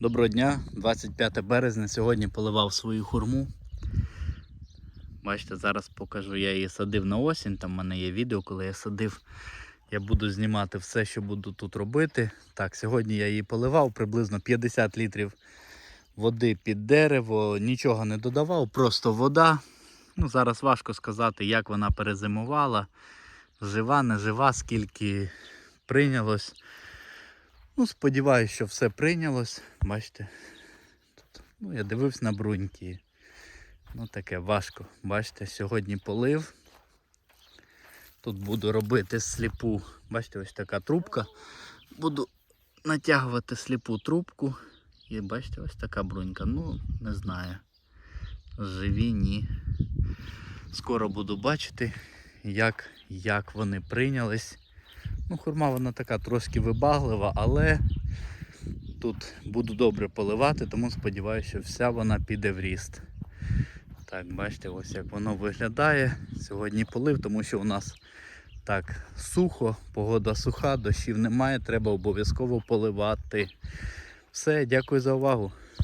Доброго дня, 25 березня. Сьогодні поливав свою хурму. Бачите, зараз покажу, я її садив на осінь. Там в мене є відео, коли я садив. Я буду знімати все, що буду тут робити. Так, сьогодні я її поливав приблизно 50 літрів води під дерево, нічого не додавав, просто вода. Ну, зараз важко сказати, як вона перезимувала. Жива, не жива, скільки прийнялось. Ну, сподіваюся, що все прийнялось. Бачите, тут, ну, я дивився на бруньки. Ну, таке важко. Бачите, сьогодні полив. Тут буду робити сліпу. Бачите, ось така трубка. Буду натягувати сліпу трубку. І бачите, ось така брунька. Ну, не знаю. Живі, ні. Скоро буду бачити, як, як вони прийнялись. Ну, хурма вона така трошки вибаглива, але тут буду добре поливати, тому сподіваюся, що вся вона піде в ріст. Так, бачите, ось як воно виглядає. Сьогодні полив, тому що у нас так сухо, погода суха, дощів немає, треба обов'язково поливати. Все, дякую за увагу.